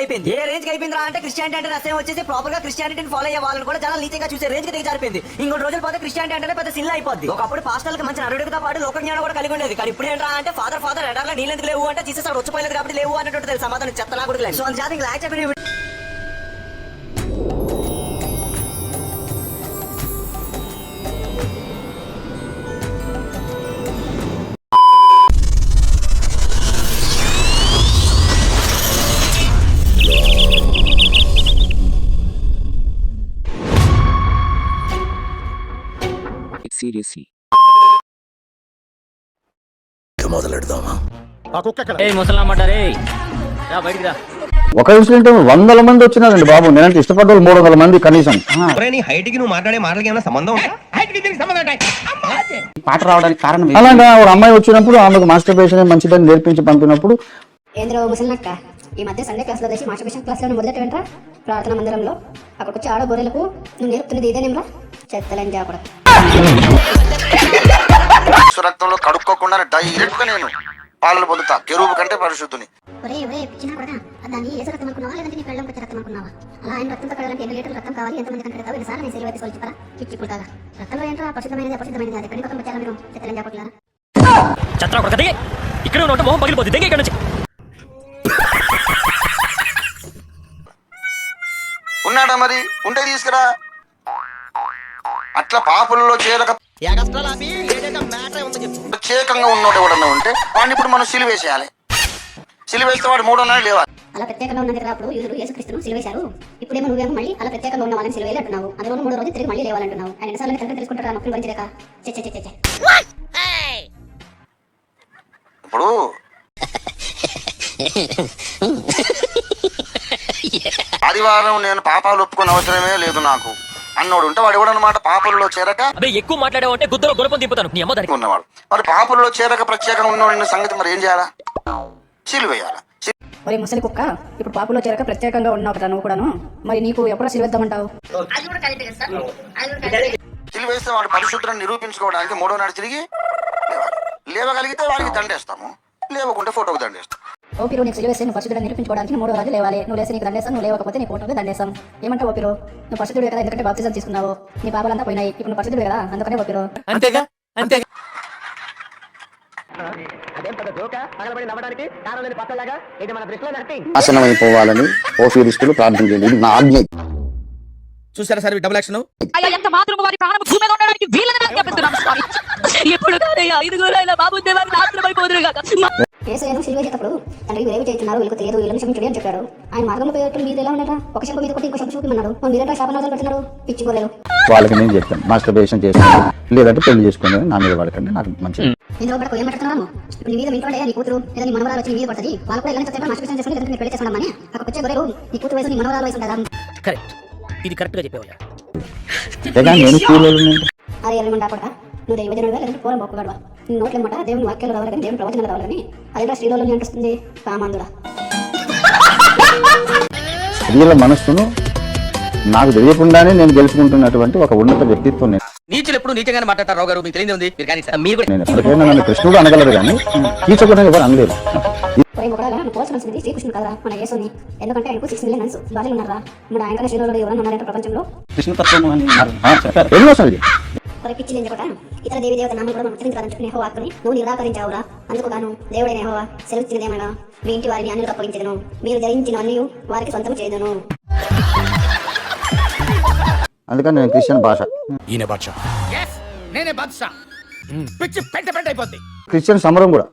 అయిపోయింది. ఏ రేంజ్కి అయిపోయింది అంటే క్రిస్టియానిటీ అంటే రసం వచ్చేసి ప్రాపర్గా క్రిస్టియానిటీని ఫాలో అయ్యే వాళ్ళని కూడా చాలా నీచంగా చూసే రేంజ్కి దిగజారిపోయింది ఇంకొన్ని రోజులు పోతే క్రిస్టియానిటీ అంటే పెద్ద సిల్ అయిపోద్ది. ఒకప్పుడు పాస్టర్లకు మంచి నడుడుతో పాటు లోక జ్ఞానం కూడా కలిగి ఉండేది. కానీ ఇప్పుడు ఏంటా అంటే ఫాదర్ ఫాదర్ ఎడార్లో నీళ్ళెందుకు లేవు అంటే జీసస్ అక్కడ కాబట్టి లేవు అన్నట్టు తెలుసు సమాధానం చెత్తలా కూడా లేదు సో అందుచేత ఇంకా ఏ రా బయటికి రా. ఒక ఇన్సిడెంట్ వందల మంది వచ్చినారండి బాబు. నేనంటే ఇష్టపడ్డ వాళ్ళు మూడు వందల మంది కనీసం. నీ హైట్కి నువ్వు మాట్లాడే మాటలకి ఏమైనా సంబంధం పాట రావడానికి కారణం ఏంటి? అలాగా ఒక అమ్మాయి వచ్చినప్పుడు ఆమెకు మాస్టర్ పేషన్ మంచిదని నేర్పించి పంపినప్పుడు ఏంద్రో ఈ మధ్య సండే క్లాస్లో చేసి మాస్టర్బేషన్ క్లాస్లో మొదలెట్ట వెంట్రా ప్రార్థన మందిరంలో. అక్కడికి వచ్చి ఆడ గొర్రెలకు నువ్వు నేర్పుతున్నది ఇదేనేమ్రా చెత్తలని చేపడం రక్తంలో కడుక్కోకుండా డైరెక్ట్గా నేను పాలలు పొందుతా కెరూబు కంటే పరిశుద్ధుని. ఒరే ఒరే పిచ్చిన కూడా దాన్ని ఏసు రక్తం అనుకున్నావా? లేదంటే నీ పెళ్ళం వచ్చే రక్తం అనుకున్నావా? అలా ఆయన రక్తంతో కడడానికి ఎన్ని లీటర్ల రక్తం కావాలి? ఎంతమంది కంటే పెడతావు ఎన్నిసార్లు నేను సేలు చెప్పరా చెప్పరా? పిచ్చి పుట్టాగా రక్తంలో ఏంట్రా? అపరిశుద్ధమైనది అపరిశుద్ధమైనది. అది ఎక్కడి పక్కన వచ్చారా మీరు చెత్తలని చేపట్లారా చత్రా కొడక దిగి. ఇక్కడ ఉన్నట్టు మొహం పగిలిపోతుంది దిగి ఇక్కడ నుంచి. ఉన్నాడా మరి? ఉంటే తీసుకురా. అట్లా పాపులలో చేరక ప్రత్యేకంగా ఉన్నోడు ఎవడన్నా ఉంటే వాడిని ఇప్పుడు మనం సిలివేసేయాలి. సిలివేస్తే వాడు మూడో నాడు లేవాలి. అలా ప్రత్యేకంగా ఉన్నది కదా అప్పుడు యూదులు యేసుక్రీస్తును సిలువేశారు. ఇప్పుడేమో నువ్వేమో మళ్ళీ అలా ప్రత్యేకంగా ఉన్న వాళ్ళని సిలువేలు అంటున్నావు అందులో మూడో రోజు తిరిగి మళ్ళీ లేవాలంటున్నావు. ఆయన ఎన్నిసార్లు తండ్రి తెలుసుకుంటారా నొప్పులు చె చె చె చె ఇప్పుడు ఆదివారం నేను పాపాలు ఒప్పుకునే అవసరమే లేదు నాకు. అన్నోడు ఉంటే వాడు ఎవడన్నమాట? పాపులలో చేరక అదే ఎక్కువ మాట్లాడావు అంటే గుద్దలో గురపం దింపుతాను నీ అమ్మ దానికి. ఉన్నవాడు. మరి పాపులలో చేరక ప్రత్యేకంగా ఉన్నవాడిని సంగతి మరి ఏం చేయాలా? సిలువేయాలా మరి ముసలి కుక్క ఇప్పుడు పాపులో చేరక ప్రత్యేకంగా ఉన్నావు కదా నువ్వు కూడాను. మరి నీకు ఎప్పుడో సిలివేద్దామంటావు సిలివేస్తే వాడు పరిశుద్ధులను నిరూపించుకోవడానికి మూడో నాడు తిరిగి. లేవగలిగితే వాడికి దండేస్తాము. లేవకుంటే ఫోటోకి దండేస్తాం. ఓపిరు నీకు సిలివేసి నువ్వు పరిశుద్ధుడు నిరూపించుకోవడానికి మూడో రోజు లేవాలి. నువ్వు లేసి నీకు దండేస్తాను నువ్వు లేవకపోతే నీ ఫోటోకి దండేస్తాం ఏమంటావు ఓపిరు? నువ్వు పరిశుద్ధుడు కదా ఎందుకంటే బాప్తిజం తీసుకున్నావు. నీ పాపాలంతా పోయినాయి. ఇప్పుడు నువ్వు పరిశుద్ధుడు కదా అందుకనే ఓపిరు. అంతేగా? అంతేగా? నాశనం అయిపోవాలని ఓఫీరిస్టులు ప్రార్థన చేయండి. ఇది నా ఆజ్ఞ. చూసారా సార్ డబుల్ యాక్షన్ అయ్యా ఎంత మాత్రం వారి ప్రాణం ఉండడానికి స్వామి. ఎప్పుడు బాబు దేవాన్ని నాశనం అయిపోదురు కాక ఏసయ్యను సిలువేసేటప్పుడు తండ్రి వీరేమి చేస్తున్నారు వీళ్ళకి తెలియదు వీళ్ళని క్షమించండి అని చెప్పాడు. ఆయన మార్గంలో పోయేటప్పుడు మీరు ఎలా ఉన్నారా ఒక శంకు మీద కొట్టి ఇంకో శంకు చూపిమన్నాడు మరి మీరంటే శాపనార్థాలు పెడుతున్నారు. పిచ్చి వాళ్ళకి నేను చెప్తాను మాస్టర్ పేషన్ చేసుకోండి లేదంటే పెళ్ళి చేసుకోండి నా మీద పడకండి నాకు మంచిది. ఇందులో కూడా ఏం ఇప్పుడు నీ మీద ఇంట్లో నీ కూతురు? లేదా నీ మనవరాలు వచ్చి నీ మీద పడుతుంది? వాళ్ళు కూడా ఇలానే చెప్తే మాస్టర్ చేసుకుని లేదంటే నీ పెళ్ళి చేసుకున్నామని అక్కడ వచ్చే గొర్రెలు నీ కూతురు వయసు నీ మనవరాలు వయసు ఉంటారా కరెక్ట్. ఇది కరెక్ట్గా చెప్పేవయ్యా. అంతేగా నేను స్కూల్లో అరే ఎల్లుండా కూడా నువ్వు దైవజనుడుగా లేదంటే పూర్వం గొప్పవాడువా? నీ నోట్ల మాట దేవుని వాక్యాలు రావాలి కానీ దేవుని ప్రవచనాలు రావాలి కానీ అది కూడా స్త్రీలో అనిపిస్తుంది కామందుడా స్త్రీల మనస్సును నాకు తెలియకుండానే నేను గెలుచుకుంటున్నటువంటి ఒక ఉన్నత వ్యక్తిత్వం నేను. నీచులు ఎప్పుడు నీచంగానే మాట్లాడతారు రావు గారు? మీకు తెలియదు ఉంది. మీరు కానీ సార్ మీరు కూడా నేను ఎప్పటికైనా నన్ను కృష్ణుడు అనగలరు కానీ కీచకుడు ఎవరు అనలేరు. పోల్చవలసింది శ్రీకృష్ణుడు కదరా మన యేసుని. ఎందుకంటే ఆయనకు సిక్స్ భార్యలు ఉన్నారా ఇప్పుడు ఆయన కన్నా ఎవరైనా ఉన్నారంటే ప్రపంచంలో? కృష్ణతత్వం అని ఆ, చెప్పారు. ఎన్నో సార్లు ఒరే పిచ్చి లేని కూడా ఇతర దేవి దేవత నామం కూడా మనం ఉచ్చరించాలని చెప్పిన యెహోవా వాక్కుని నువ్వు నిరాకరించావురా అందుకు గాను దేవుడైన యెహోవా సెలవిచ్చినదేమనగా మీ ఇంటి వారిని అన్యులకు అప్పగించదును మీరు ధరించినవన్నీ వారికి సొంతం చేయదును. అందుకని నేను క్రిస్టియన్ భాష. నేనే బాద్షా. పిచ్చి పెంట పెంట అయిపోద్ది. క్రిస్టియన్ సమరం కూడా.